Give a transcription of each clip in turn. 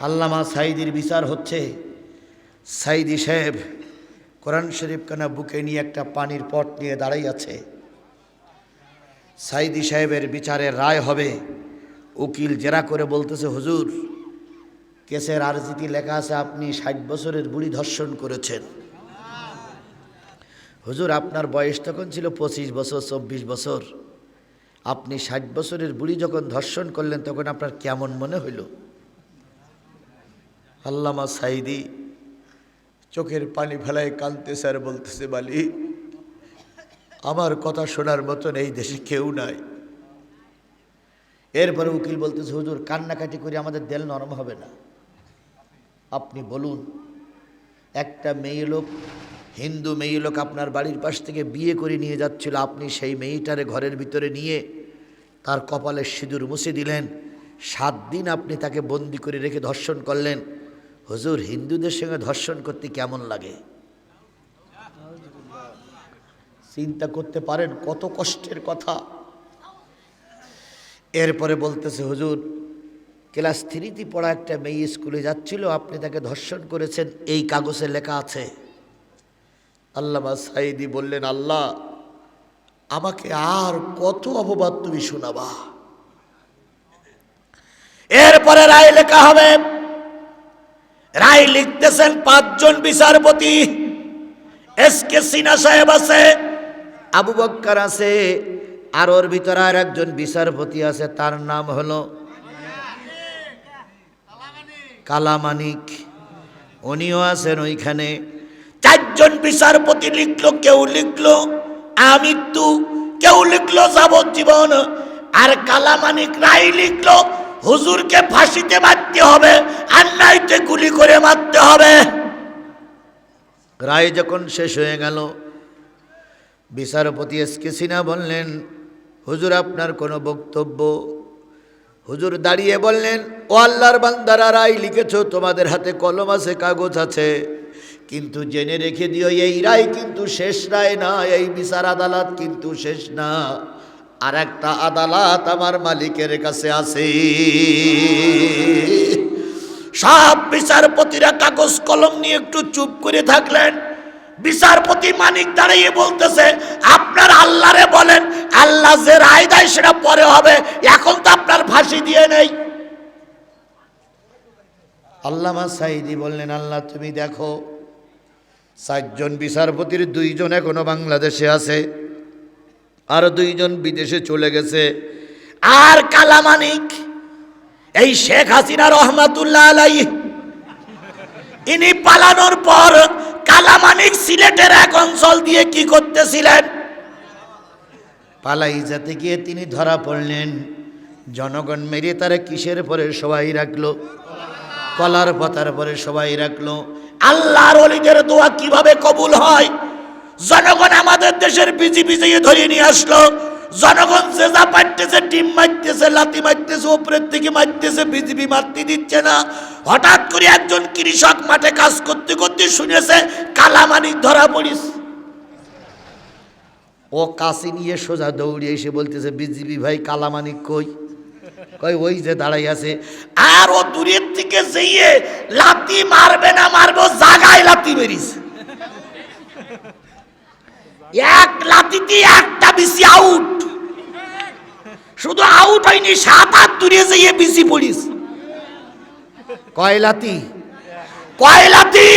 আল্লামা সাইদির বিচার হচ্ছে। সাইদি সাহেব কোরআন শরীফ কানা বুকে নিয়ে একটা পানির পট নিয়ে দাঁড়াই আছে? সাইদি সাহেবের বিচারের রায় হবে। উকিল জেরা করে বলতেছে, হুজুর, কেসের আরজিটি লেখা আছে আপনি ষাট বছরের বুড়ি ধর্ষণ করেছেন। হুজুর, আপনার বয়স তখন ছিল পঁচিশ বছর, চব্বিশ বছর। আপনি ষাট বছরের বুড়ি যখন ধর্ষণ করলেন, তখন আপনার কেমন মনে হইল? আল্লামা সাইদি চোখের পানি ফেলায় কানতে স্যার বলতেছে, বালি, আমার কথা শোনার মতন এই দেশে কেউ নাই। এরপরে উকিল বলতেছে, হুজুর, কান্নাকাটি করে আমাদের দেল নরম হবে না। আপনি বলুন, একটা মেয়ে লোক, হিন্দু মেয়ে লোক আপনার বাড়ির পাশ থেকে বিয়ে করে নিয়ে যাচ্ছিল, আপনি সেই মেয়েটারে ঘরের ভিতরে নিয়ে তার কপালে সিঁদুর মুছে দিলেন, সাত দিন আপনি তাকে বন্দি করে রেখে ধর্ষণ করলেন। হুজুর, হিন্দুদের সঙ্গে ধর্ষণ করতে কেমন লাগে? চিন্তা করতে পারেন, কত কষ্টের কথা। এরপরে বলতেছে, হুজুর, ক্লাস থ্রিতে পড়া একটা মেয়ে স্কুলে যাচ্ছিল, আপনি তাকে ধর্ষণ করেছেন, এই কাগজে লেখা আছে। আল্লামা সাইদি বললেন, আল্লাহ, আমাকে আর কত অপবাদ তুমি শোনাবা। এরপরে রায় লেখা হবে রায় লিখতেছেন পাঁচজন বিচারপতি। এস কে সিনা সাহেব আছে, আবু বক্কার আছে, আর ওর ভিতরে আর একজন বিচারপতি আছে, তার নাম হলো কালামানিক। উনিও আছেন ওইখানে। চারজন বিচারপতি লিখলো, কেউ লিখলো আমৃত্যু কেউ লিখলো যাবজ্জীবন। আর কালামানিক রায় লিখলো হুজুরকে ফাঁসিতে মারতে হবে আর গুলি করে মারতে হবে। রায় যখন শেষ হয়ে গেল, বিচারপতি এস কে সিনহা বললেন, হুজুর, আপনার কোনো বক্তব্য? হুজুর দাঁড়িয়ে বললেন, ও আল্লাহর বান্দারা, রায় লিখেছ, তোমাদের হাতে কলম আছে, কাগজ আছে। কিন্তু জেনে রেখে দিও, এই রায় কিন্তু শেষ রায় না, এই বিচার আদালত কিন্তু শেষ না। আর একটা আদালত আমার মালিকের কাছে আছে। সব বিচারপতিরা কাগজ কলম নিয়ে একটু চুপ করে থাকলেন। বিচারপতি মানিক দাঁড়িয়ে বলতেছে, আপনার আল্লাহরে বলেন, আল্লাহ যে রায় দেয় সেটা পরে হবে, এখন তো আপনার ফাঁসি দিয়ে নেই। আল্লামা সাইদি বললেন, আল্লাহ, তুমি দেখো, চারজন বিচারপতির দুইজন এখনও বাংলাদেশে আছে। আর দুইজন বিদেশে চলে গেছে। আর কালামানিক, এই শেখ হাসিনা রহমাতুল্লাহ আলাই ইনি পালানোর পর কালামানিক সিলেটের এক অঞ্চল দিয়ে কি করতেছিলেন? পালাই যাতে গিয়ে তিনি ধরা পড়লেন। জনগণ মেরে তারা কিসের পরে সবাই রাখল? কলার পাতার পরে সবাই রাখল। আল্লাহর অলিদের দোয়া কীভাবে কবুল হয়? জনগণ আমাদের দেশের বিজি বিজিয়ে ধরিয়ে নিয়ে আসলো। জনগণ যে যা পাইতেছে, টিম মারতেছে লাতি মারতেছে উপরের থেকে মারতেছে বিজিবি মারতে দিচ্ছে না। হঠাৎ করে একজন কৃষক মাঠে কাজ করতে করতে শুনেছে কালামানিক ধরা পড়িস। ও কাশি নিয়ে সোজা দৌড়ে এসে বলতেছে বিজিবি ভাই কালামানিক কই? কই, ওই যে দাঁড়াই আছে। আর ও দূরের থেকে যেয়ে লাতি মারবে না, মারবো জাগায় লাতি মেরিস এক লাতিতে একটা বেশি আউট শুধু আউট হয়নি সাত হাত দূরে যেয়ে বেশি পড়িস। কয় লাতি? কয় লাতি?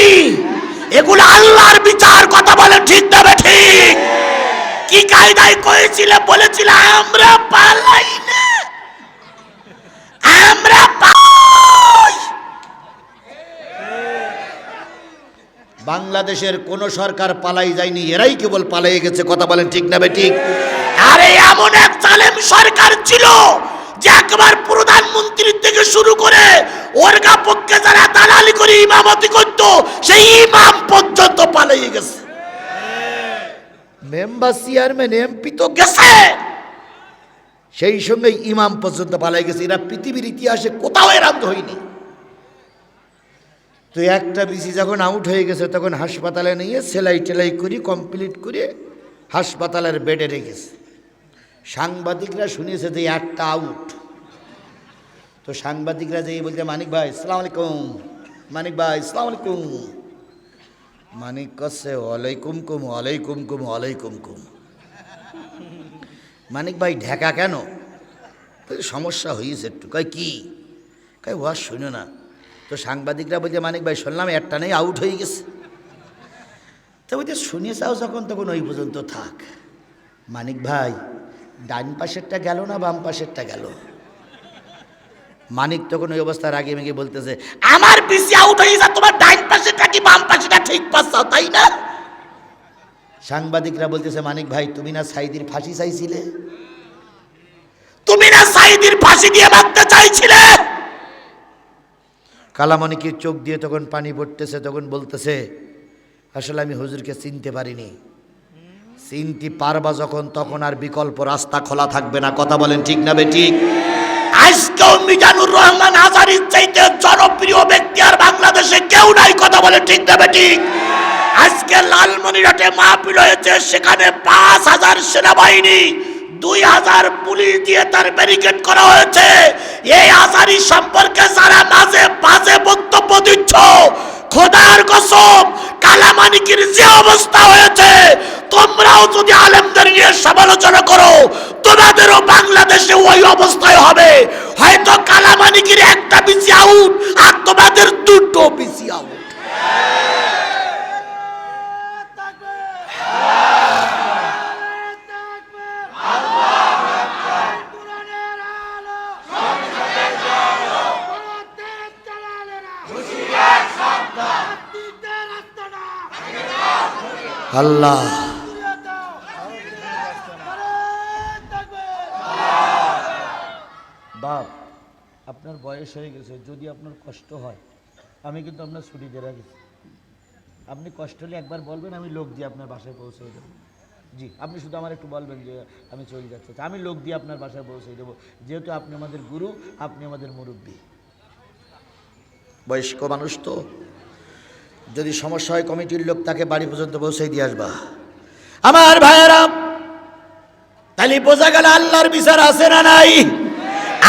এগুলো আল্লাহর বিচার কথা বলে ঠিক দেবে ঠিক। কি কায়দায় কয়েছিল বলেছিল আমরা পালাই না। আমরা বাংলাদেশের কোন সরকার পালাই যায়নি, এরাই কেবল পালাই গেছে, কথা বলেন ঠিক না ঠিক? আরে এমন এক জালেম সরকার ছিল যে একবার প্রধানমন্ত্রী থেকে শুরু করে ওরগা পক্ষে যারা দালালি করে ইমামতি করত, সেই ইমাম পর্যন্ত পালিয়ে গেছে। মেম্বার, চেয়ারম্যান, এমপি তো গেছে। সেই সঙ্গে ইমাম পর্যন্ত পালাই গেছে। এরা পৃথিবীর ইতিহাসে কোথাও এরাম হয়নি তো একটা বিসি যখন আউট হয়ে গেছে, তখন হাসপাতালে নিয়ে সেলাই টেলাই করি কমপ্লিট করে হাসপাতালের বেডে রেখেছে। সাংবাদিকরা শুনেছে যে একটা আউট তো সাংবাদিকরা যেই বলছে, মানিক ভাই, সালাম আলাইকুম। মানিক ভাই, সালাম আলাইকুম। মানিক কসে, ওয়ালাইকুম কুম ওয়ালাইকুম কুম ওয়ালাইকুম কুম। মানিক ভাই, ঢাকা কেন? সমস্যা হয়েছে একটু। কয়, কী? কয় ওয়া শুনো না। তো সাংবাদিকরা বলছে, মানিক ভাই, শুনলাম একটা নেই আউট হয়ে গেছে। তো বলছে, শুনে চাও যখন, তখন ওই পর্যন্ত থাক। মানিক ভাই, ডান পাশেরটা গেল না বাম পাশেরটা গেল? মানিক তখন ওই অবস্থার আগে মেগে বলতেছে, আমার পিসি আউট হয়ে যা তোমার ডাইন পাশেরটা কি বাম পাশেরটা ঠিক পাচ্ছাও তাই না? সাংবাদিকরা বলতেছে, মানিক ভাই, তুমি না সাইদির ফাঁসি চাইছিলে? তুমি না সাইদির ফাঁসি দিয়ে মারতে চাইছিলে? কালামণিকে চোখ দিয়ে তখন পানি পড়তেছে, তখন বলতেছে, আসলে আমি হুজুরকে চিনতে পারিনি। চিনতে পারবা যখন, তখন আর বিকল্প রাস্তা খোলা থাকবে না। কথা বলেন ঠিক না ঠিক? আজকেও মিজানুর রহমান আজারির চাইতে জনপ্রিয় ব্যক্তি আর বাংলাদেশে কেউ নাই, কথা বলে ঠিক না ঠিক? আজকে লালমনিরহাটে মাহফিল হয়েছে, সেখানে পাঁচ হাজার সেনাবাহিনী দুই হাজার পুলিশ দিয়ে তার ব্যারিকেড করা হয়েছে। এই আজারি সম্পর্কে যারা মাঝে বাজে বক্তব্য দিচ্ছ, খোদার কসম, কালামানিকির যে অবস্থা হয়েছে, তোমরাও যদি আলেমদের নিয়ে সমালোচনা করো, তোমাদেরও বাংলাদেশে ওই অবস্থায় হবে। হয়তো কালামানিকির একটা বিসি আউট আর তোমাদের দুটো বিসি আউট আল্লাহ। বাপ আপনার বয়স হয়ে গেছে যদি আপনার কষ্ট হয় আমি কিন্তু আপনার ছুটি দিয়ে রাখি। আপনি কষ্ট হলে একবার বলবেন আমি লোক দিয়ে আপনার বাসায় পৌঁছে দেবো। জি আপনি শুধু আমার একটু বলবেন যে আমি চলে যাচ্ছি। আমি লোক দিয়ে আপনার বাসায় পৌঁছে দেবো। যেহেতু আপনি আমাদের গুরু আপনি আমাদের মুরব্বী। বয়স্ক মানুষ তো। যদি সমস্যা হয় কমিটির লোক তাকে বাড়ি পর্যন্ত পৌঁছে দিয়ে আসবা। আমার ভাইয়েরা, তাহলে বোঝা গেল আল্লাহর বিচার আছে না নাই?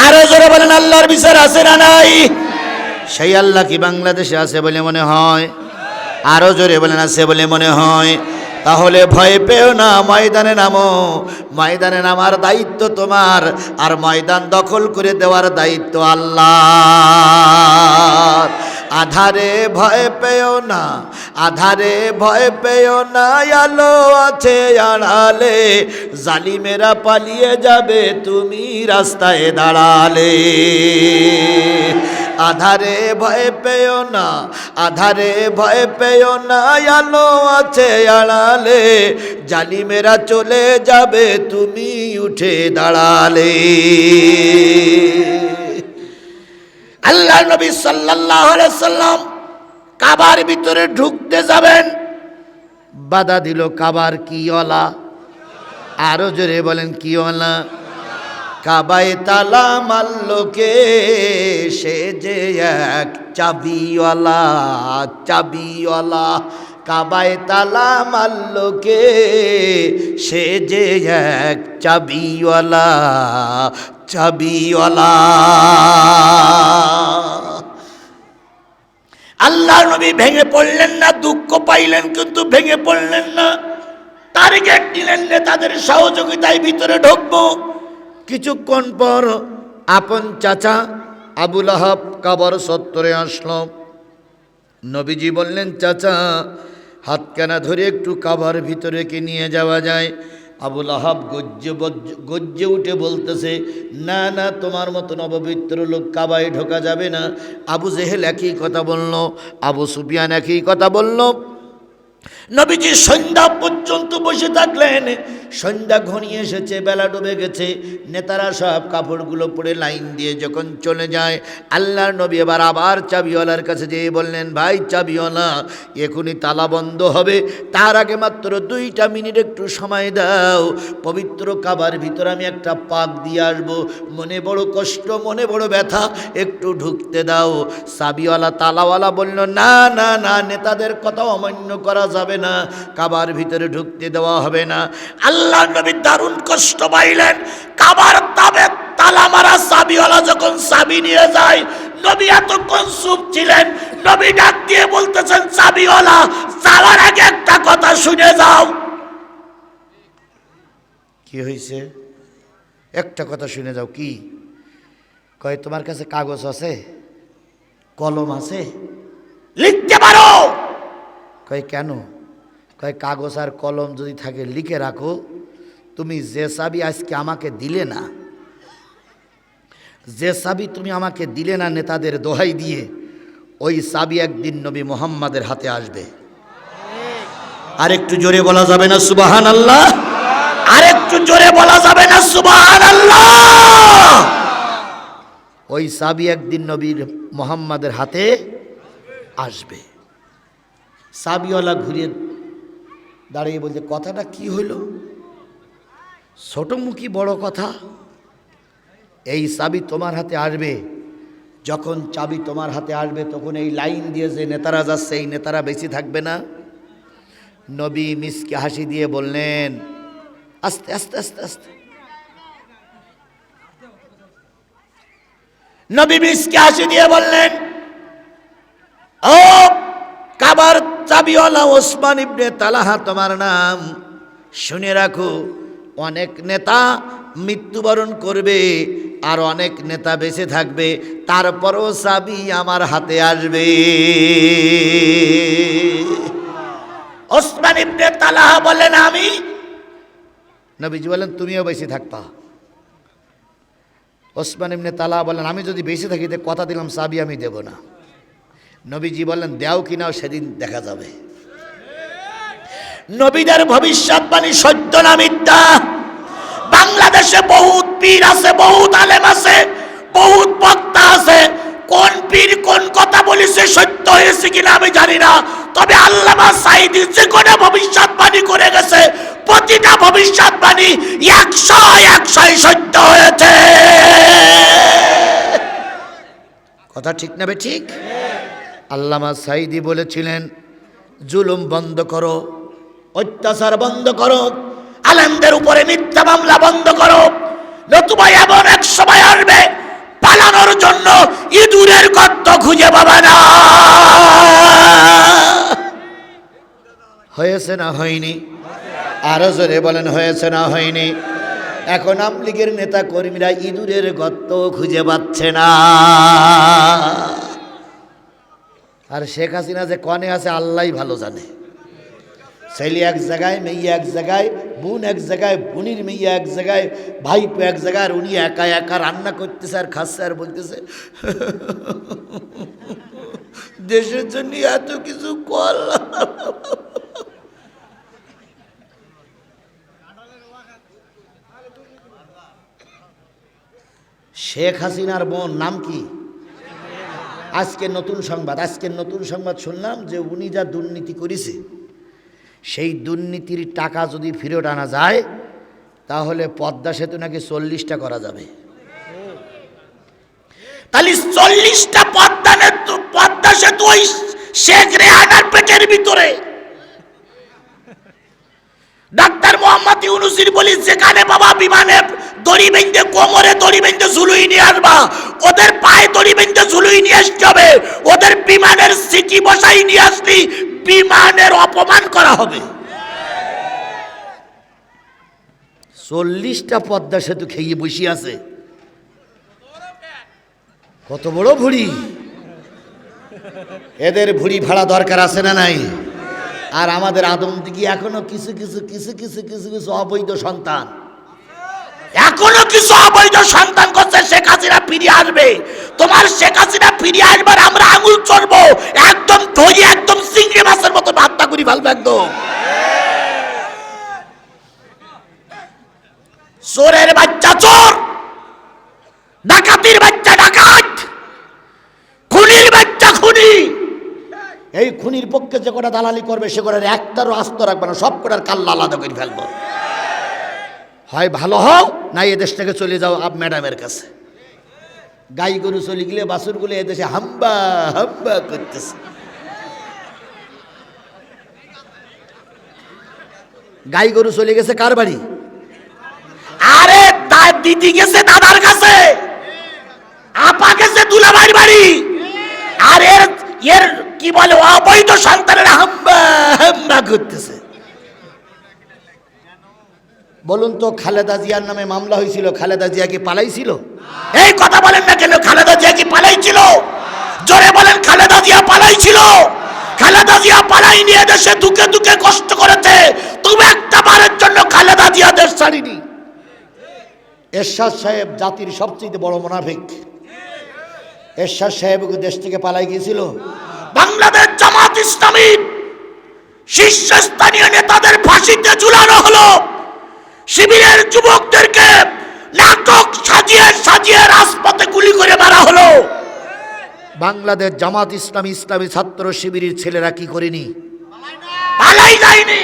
আরও জোরে বলেন, আল্লাহর বিচার আছে না নাই? সেই আল্লাহ কি বাংলাদেশে আছে বলে মনে হয়? আরও জোরে বলেন, আছে বলে মনে হয়? তাহলে ভয় পেও না, ময়দানে নামো। ময়দানে নামার দায়িত্ব তোমার, আর ময়দান দখল করে দেওয়ার দায়িত্ব আল্লাহ আধারে ভয় পেও না, আধারে ভয় পেও না, আলো আছে আড়ালে, জালিমেরা পালিয়ে যাবে, তুমি রাস্তায় দাঁড়ালে। আধারে ভয় পেও না, আধারে ভয় পেও না, আলো আছে আড়ালে, জালিমেরা চলে যাবে, তুমি উঠে দাঁড়ালে। আল্লাহ নবী আলাইহি সাল্লাম কাবার ভিতরে ঢুকতে যাবেন। বাধা দিল, কাবার কিওয়ালা আরও জোরে বলেন কিওয়ালা কাবায় তালা মাল্লোকে সে যে এক চাবিওয়ালা চাবিওয়ালা। কাবায় তালা মাল্লোকে সে যে এক চাবিওয়ালা চাবিওয়ালা। আল্লাহ নবী ভেঙে পড়লেন না, দুঃখ পাইলেন, কিন্তু ভেঙে পড়লেন না। টার্গেট নিলেন নেতাদের সহযোগিতায় ভিতরে ঢুকবো। কিছুক্ষণ পর আপন চাচা আবুল আহাব কাবার সত্তরে আসলো। নবীজি বললেন, চাচা হাতকানা ধরে একটু কাবার ভিতরে কে নিয়ে যাওয়া যায়। আবুল আহাব গজ্জে গজ্জে উঠে বলতেছে, না না, তোমার মতো নববিত্র লোক কাবায় ঢোকা যাবে না। আবু জেহেল একই কথা বলল, আবু সুফিয়ান একই কথা বলল। নবীজি সন্ধ্যা পর্যন্ত বসে থাকলেন সন্ধ্যা ঘনিয়ে এসেছে, বেলা ডুবে গেছে। নেতারা সব কাপড়গুলো পরে লাইন দিয়ে যখন চলে যায়, আল্লাহর নবী এবার আবার চাবিওয়ালার কাছে যেয়ে বললেন, ভাই চাবিওয়ালা, এখনই তালা বন্ধ হবে। তার আগে মাত্র দুইটা মিনিট একটু সময় দাও। পবিত্র কাবার ভিতর আমি একটা পাক দিয়ে আসব। মনে বড় কষ্ট, মনে বড় ব্যথা, একটু ঢুকতে দাও। চাবিওয়ালা, তালাওয়ালা বলল, না না না, নেতাদের কথা অমান্য করা যাবে না। কাবার ভিতরে ঢুকতে দেওয়া হবে না। আল্লাহ নবী দারুণ কষ্ট পাইলেন। কাবার তাবে তালা মারা চাবিওয়ালা যখন চাবি নিয়ে যায়, নবী এতক্ষণ চুপ ছিলেন, নবী ডাক দিয়ে বলতেছেন চাবিওয়ালা যাওয়ার আগে একটা কথা শুনে যাও। কি হয়েছে একটা কথা শুনে যাও, কি? কয়, তোমার কাছে কাগজ আছে? কলম আছে? লিখতে পারো! কয়, কেন? কয়, কাগজ আর কলম যদি থাকে, লিখে রাখো। তুমি যে চাবি আজকে আমাকে দিলে না, যে চাবি তুমি আমাকে দিলে না নেতাদের দোহাই দিয়ে, ওই চাবি একদিন নবী মোহাম্মদের হাতে আসবে। আর একটু জোরে বলা যাবে না সুবাহান আল্লাহ আর একটু জোরে বলা যাবে না সুবাহান আল্লাহ ওই চাবি একদিন নবীর মোহাম্মদের হাতে আসবে। চাবিওয়ালা ঘুরিয়ে দাঁড়িয়ে বলছে, কথাটা কি হইল? ছোট মুখী বড় কথা। এই চাবি তোমার হাতে আসবে। যখন চাবি তোমার হাতে আসবে, তখন এই লাইন দিয়ে যে নেতারা যাচ্ছে, এই নেতারা বেশি থাকবে না। নবী মিসকে হাসি দিয়ে বললেন, আস্তে আস্তে আস্তে আস্তে। নবী মিসকে হাসি দিয়ে বললেন, ও কাবার চাবিওয়ালা ওসমান ইবনে তালাহা, তোমার নাম শুনে রাখো, অনেক নেতা মৃত্যুবরণ করবে আর অনেক নেতা বেঁচে থাকবে, তারপরও চাবি আমার হাতে আসবে। ওসমান ইবনে তালাহা বলেন, আমি নবীজি বলেন, তুমিও বেশি থাকবা ওসমান ইবনে তালা বলেন, আমি যদি বেঁচে থাকি কথা দিলাম, চাবি আমি দেব না। নবীজি বললেন, দেও কিনাও সেদিন দেখা যাবে। নবীদের ভবিষ্যৎবাণী সত্য না মিথ্যা? বাংলাদেশে বহুত পীর আছে, বহুত আলেম আছে, বহুত বক্তা আছে। কোন পীর কোন কথা বলেছে সত্য হয়েছে কিনা আমি জানি না। তবে আল্লামা সাইদি যে কোনো ভবিষ্যৎবাণী করে গেছে। প্রতিটা ভবিষ্যৎবাণী একশো একশোই সত্য হয়েছে। কথা ঠিক না বে ঠিক? আল্লামা সাইদি বলেছিলেন, জুলুম বন্ধ করো, অত্যাচার বন্ধ করো, আলেমদের উপরে মিথ্যা মামলা বন্ধ করো। নতুবা এমন এক সময় আসবে, পালানোর জন্য ইঁদুরের গর্ত খুঁজে পাবে না। হয়েছে না হয়নি? আরও জোরে বলেন, হয়েছে না হয়নি? এখন আমলিগের নেতা কর্মীরা ইঁদুরের গর্ত খুঁজে পাচ্ছে না। আর শেখ হাসিনা যে কনে আছে, আল্লাহ ভালো জানে। ছেলে এক জায়গায়, মেয়ে এক জায়গায়, বোন এক জায়গায়, বোনির মেয়ে এক জায়গায়, ভাইপো এক জায়গায়, আর উনি একা একা রান্না করতেছে আর খাচ্ছে আর বলতেছে, দেশের জন্য এত কিছু করলাম শেখ হাসিনার বোন নাম কি? আজকের নতুন সংবাদ আজকের নতুন সংবাদ শুনলাম যে উনি যা দুর্নীতি করেছে, সেই দুর্নীতির টাকা যদি ফেরত আনা যায়, তাহলে পদ্মা সেতু নাকি চল্লিশটা করা যাবে। তাহলে চল্লিশটা পদ্মা নেতু- পদ্মা সেতু ওই শেখ রেহানার পেটের ভিতরে। ডাক্তার মোহাম্মদ ইউনুসির বলি, যেখানে বাবা বিমানে দড়ি বেঁধে কোমরে দড়ি বেঁধে ঝুলুই নিয়ে আসবা, ওদের পায়ে দড়ি বেঁধে ঝুলুই নিয়ে আসতে হবে। ওদের বিমানের সিটি বসাই নিয়ে আসলি বিমানের অপমান করা হবে। চল্লিশটা পদ্মা সেতু খেয়ে বসে আছে। কত বড় ভুড়ি। এদের ভুড়ি ভাড়া দরকার আছে না নাই? আর আমাদের আদম দিকে এখনও কিছু কিছু কিছু কিছু কিছু কিছু অবৈধ সন্তান। এখনও কিছু অবৈধ সন্তান করছে শেখ হাসিনা ফিরিয়ে আসবে তোমার শেখ হাসিনা ফিরিয়ে আসবার আমরা আঙুল চড়বো। একদম ধরি একদম চিংড়ি মাছের মতো ভাত্তা করি ফেলব একদম। চোরের বাচ্চা চোর, ডাকাতির বাচ্চা ডাকাত, খুনির বাচ্চা খুনি। এই খুনির পক্ষে যে কটা দালালি করবে, সে কটার একটারও আস্ত রাখবে না, সব কটার কাল্লা আলাদা করে ফেলব। হয় ভালো হও না এদেশ থেকে চলে যাও আপ ম্যাডামের কাছে। গাই গরু চলে গেলে বাসুরগুলো এদেশে হাম্বা হাম্বা করতেছে। গাই গরু চলে গেছে কার বাড়ি? আরে দা- দিদি গেছে দাদার কাছে। আপা গেছে দুলাভাইয়ের বাড়ি। আর এর এর কি বলে, অবৈধ সন্তানের হাম্বা হাম্বা করতেছে। বলুন তো, খালেদা জিয়ার নামে মামলা হয়েছিল, খালেদা জিয়া কি পালাইছিল? এই কথা বলেন না কেন, খালেদা জিয়া কি পালাইছিল? জোরে বলেন, খালেদা জিয়া পালাইছিল। খালেদা জিয়া পালাই নিয়ে দেশে দুকে দুকে কষ্ট করেছে। তুমি একটা বারের জন্য খালেদা জিয়া দেশ ছাড়িনি। এরশাদ সাহেব জাতির সবচেয়ে বড় মুনাফিক। এরশাদ সাহেব দেশ থেকে পালাই গিয়েছিল? বাংলাদেশ জামাত ইসলামী শীর্ষস্থানীয় নেতাদের ফাঁসিতে ঝুলানো হলো। শিবিরের যুবকদেরকে নাটক সাজিয়ে সাজিয়ে রাজপথে গুলি করে মারা হলো। বাংলাদেশ জামাত ইসলামী ইসলামী ছাত্র শিবিরের ছেলেরা কি করেনি? পালাই যায়নি।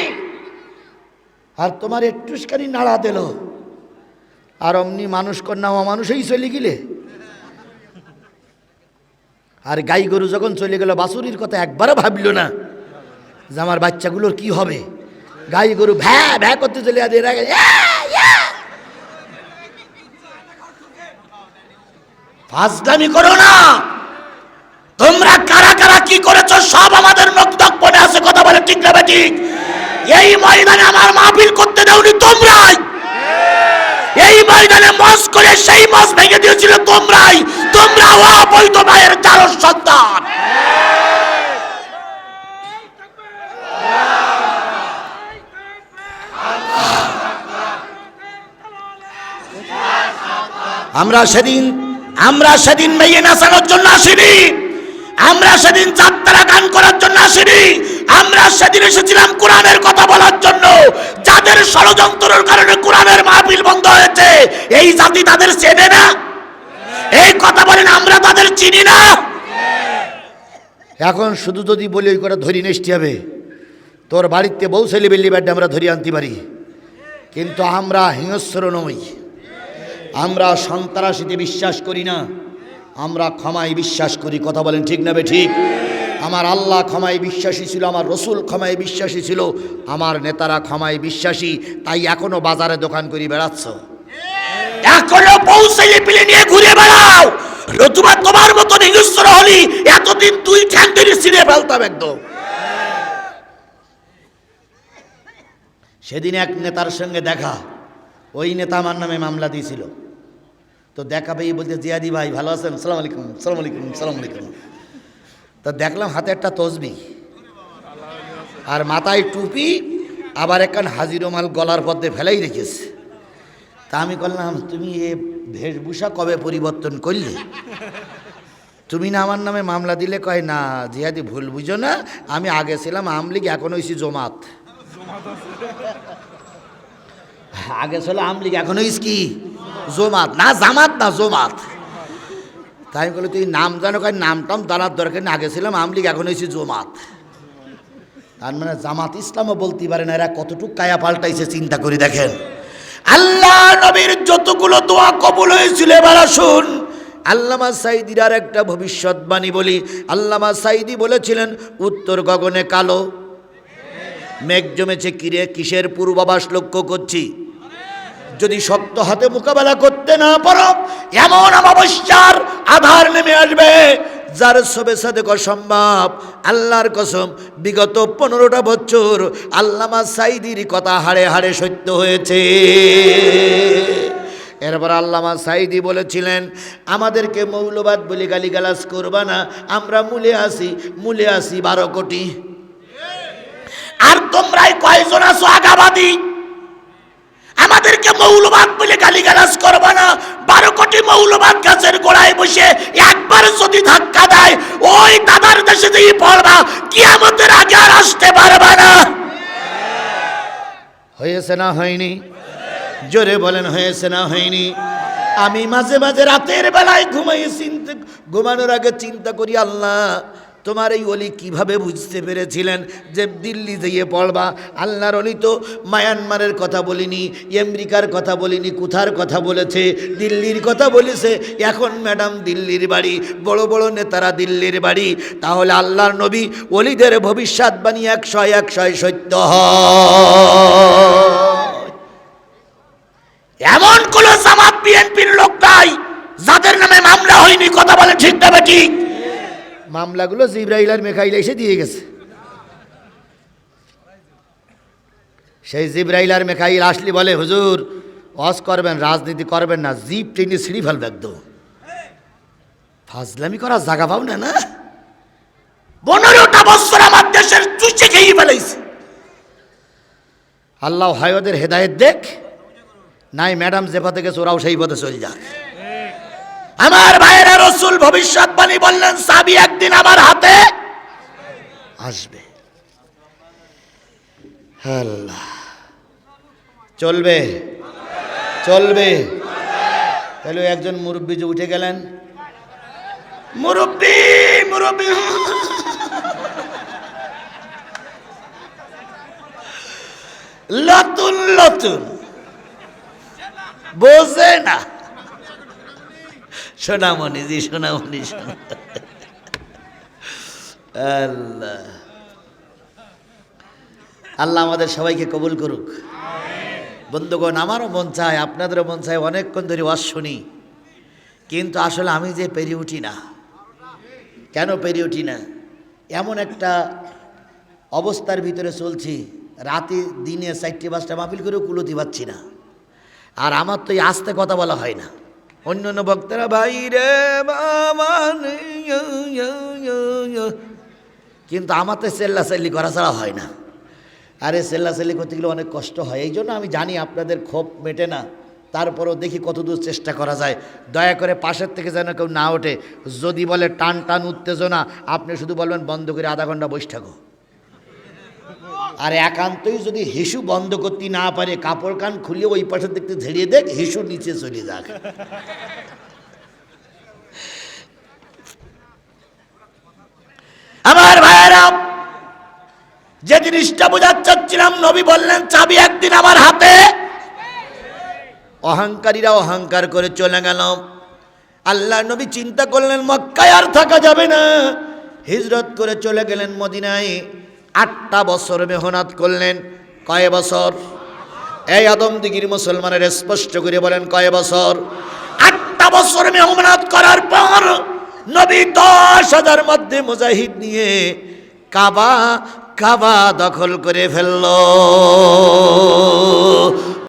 আর তোমার একটুখানি নাড়া দিল। আর অমনি মানুষ কন্যা মানুষই চলে গেলে। আর গাই গরু যখন চলে গেল বাসুরির কথা একবারও ভাবলো না যে আমার বাচ্চাগুলোর কি হবে? গাই গরু ভ্যা ভ্যা করতে চলে যাবে এর। ফাজলামি করো না। তোমরা কারা কারা কি করেছ, সব আমাদের নকদকপনে আছে, কথা বলে ঠিক না ঠিক এই ময়দানে আমার মাহফিল করতে দেওনি তোমরাই। এই ময়দানে মস করে সেই মস ভেঙে দিয়েছিল তোমরাই। তোমরা অবৈধ ভাইয়ের চারর সন্তান। আমরা সেদিন আমরা সেদিন মেয়ে নাচানোর জন্য আসিনি। আমরা সেদিন যাত্রা গান করার জন্য আসিনি। আমরা সেদিন এসেছিলাম কোরআনের কথা বলার জন্য। যাদের ষড়যন্ত্রের কারণে কোরআনের মাহফিল বন্ধ হয়েছে, এই জাতি তাদের চেনে না? এই কথা বলেন, আমরা তাদের চিনি না? এখন শুধু যদি বলি, ওই করে ধরি নেসতে হবে। তোর বাড়িতে বউ ছেলে বেল্লি আমরা ধরি আনতে পারি। কিন্তু আমরা হিংস্র নই। আমরা সন্ত্রাসীতে বিশ্বাস করি না। আমরা ক্ষমায় বিশ্বাস করি। কথা বলেন ঠিক না ঠিক? আমার আল্লাহ ক্ষমায় বিশ্বাসী ছিল, আমার রসুল ক্ষমায় বিশ্বাসী ছিল, আমার নেতারা ক্ষমায় বিশ্বাসী, তাই এখনও বাজারে দোকান করি বেড়াচ্ছ। এখনও পৌঁছে পিলে নিয়ে ঘুরে বেড়াও। রতুবা তোমার মতো নিগুস্র হলি এতদিন তুই ঠ্যাং ছিঁড়ে ফেলতাম একদম। সেদিন এক নেতার সঙ্গে দেখা। ওই নেতা আমার নামে মামলা দিয়েছিল। তো দেখা পেয়ে বলতে জিয়াদি ভাই, ভালো আছেন? সালাম আলাইকুম সালাম আলাইকুম সালাম আলাইকুম। তো দেখলাম হাতে একটা তসবি। আর মাথায় টুপি, আবার একখান হাজিরো মাল গলার পথে ফেলাই রেখেছে। তা আমি বললাম, তুমি এ বেশভূষা কবে পরিবর্তন করলে? তুমি না আমার নামে মামলা দিলে, কয়, না জিহাদি ভুল বুঝো না। আমি আগে ছিলাম আমলিগ, এখন হয়েছি জমাত। আগে ছিল আমলিগ এখন হইস কি জমাত, না জামাত, না জমাত। তাই বলি তুই নাম জানো, কয় নাম টাম জানার দরকার নেই, আগে ছিলাম আমলিগ এখন হয়েছি জমাত। তার মানে জামাত ইসলামও বলতে পারে না, এরা কতটুকু কায়া পাল্টাইছে, চিন্তা করে দেখেন। আল্লাহ নবীর যতগুলো দোয়া কবুল হয়েছিল, এবার আসুন। আল্লামা সাইদির আর একটা ভবিষ্যৎবাণী বলি। আল্লামা সাইদি বলেছিলেন, উত্তর গগনে কালো। মেঘ জমেছে কিরে, কিসের পূর্বাভাস লক্ষ্য করছি? যদি শক্ত হাতে মোকাবেলা করতে না পারো, এমন অমাবস্যার আধার নেমে আসবে, যার সবে সাথে অসম্ভব। আল্লাহর কসম, বিগত পনেরোটা বছর আল্লামা সাইদির কথা হাড়ে হাড়ে সত্য হয়েছে। এরপর আল্লামা সাইদি বলেছিলেন, আমাদেরকে মৌলবাদ বলে গালিগালাজ করবা না, আমরা মূলে আসি মূলে আসি বারো কোটি। আর তোমরাই কয়জন আছো আগাবাদী? আমাদেরকে মৌলবাদ বলে গালিগালাজ করবে না। বারো কোটি মৌলবাদ গাছের গোড়ায় বসে একবার যদি ধাক্কা দেয়, ওই দাদার দেশে দিয়ে পড়বা, কিয়ামতের আগে আর আসতে পারবে না। হয়েছে না হয়নি? জোরে বলেন, হয়েছে না হয়নি? আমি মাঝে মাঝে রাতের বেলায় ঘুমাই, চিন্তা ঘুমানোর আগে চিন্তা করি, আল্লাহ তোমার এই অলি কীভাবে বুঝতে পেরেছিলেন যে দিল্লি যেয়ে পড়বা? আল্লাহর অলি তো মায়ানমারের কথা বলিনি, আমেরিকার কথা বলিনি, কোথার কথা বলেছে, দিল্লির কথা বলেছে। এখন ম্যাডাম দিল্লির বাড়ি, বড় বড় নেতারা দিল্লির বাড়ি। তাহলে আল্লাহর নবী অলিদের ভবিষ্যৎবাণী একশয় একশয় সত্য এমন কোন জামাত বিএনপির লোক নাই যাদের নামে মামলা হয়নি, কথা বলে ঠিক তবে ঠিক। মামলাগুলো জিব্রাইল আর মেকাইল এসে দিয়ে গেছে। সেই জিব্রাইল আর মেকাইল আসলি বলে, হুজুর অস করবেন, রাজনীতি করবেন না, জিপ, টেনে সিঁড়ি ফেলবে একদম ফাজলামি করার জায়গা পাও না না? পনেরোটা বছর আমার দেশের খেয়ে ফেলাইছে আল্লাহ হয় ওদের হেদায়েত দেখ, নাই ম্যাডাম যে পথে গেছে, ওরাও সেই পথে চলে যাক। আমার ভাইয়েরা রসুল ভবিষ্যৎবাণী বললেন, সাবি একদিন আমার হাতে আসবে। চলবে? চলবে? তাহলে একজন মুরব্বী যে উঠে গেলেন, মুরব্বী মুরব্বী। লতুন লতুন। বোঝে না। সোনামণি জি, সোনামণি সোনা আল্লাহ। আল্লাহ আমাদের সবাইকে কবুল করুক। বন্ধুগণ, আমারও মন চায়, আপনাদেরও মন চায়, অনেকক্ষণ ধরে ওয়াজ শুনি। কিন্তু আসলে আমি যে পেরে উঠি না। কেন পেরে উঠি না? এমন একটা অবস্থার ভিতরে চলছি। রাতে দিনে চারটে পাঁচটা মাহফিল করেও কুলতি পাচ্ছি না। আর আমার তো এই আস্তে কথা বলা হয় না। অন্য অন্য বক্তারা ভাই রে। কিন্তু আমার তো চেল্লি করা ছাড়া হয় না। আরে চেল্লি করতে গেলে অনেক কষ্ট হয়। এই জন্য আমি জানি আপনাদের ক্ষোভ মেটে না। তারপরও দেখি কতদূর চেষ্টা করা যায়। দয়া করে পাশের থেকে যেন কেউ না ওঠে। যদি বলে টান টান উত্তেজনা, আপনি শুধু বলবেন, বন্ধ করে আধা ঘণ্টা থাকো। আর একান্তই যদি হিসু বন্ধ করতে না পারে, কাপড় কান খুলে ওই পাশে দেখতে ঝেড়িয়ে দেখ, হিসু নিচে চলে যাক। আমার ভাইয়েরা, যে জিনিসটা বোঝাতে চাচ্ছিলাম, নবী বললেন, চাবি একদিন আমার হাতে। অহংকারীরা অহংকার করে চলে গেল। আল্লাহ নবী চিন্তা করলেন, মক্কায় আর থাকা যাবে না। হিজরত করে চলে গেলেন মদিনায়। আটটা বছর মেহনত করলেন। কয় বছর? এই আদম দিগির মুসলমানের স্পষ্ট করে বলেন, কয় বছর? আটটা বছর মেহনত করার পর নবী দশ হাজার মধ্যে মুজাহিদ নিয়ে কাবা কাবা দখল করে ফেলল।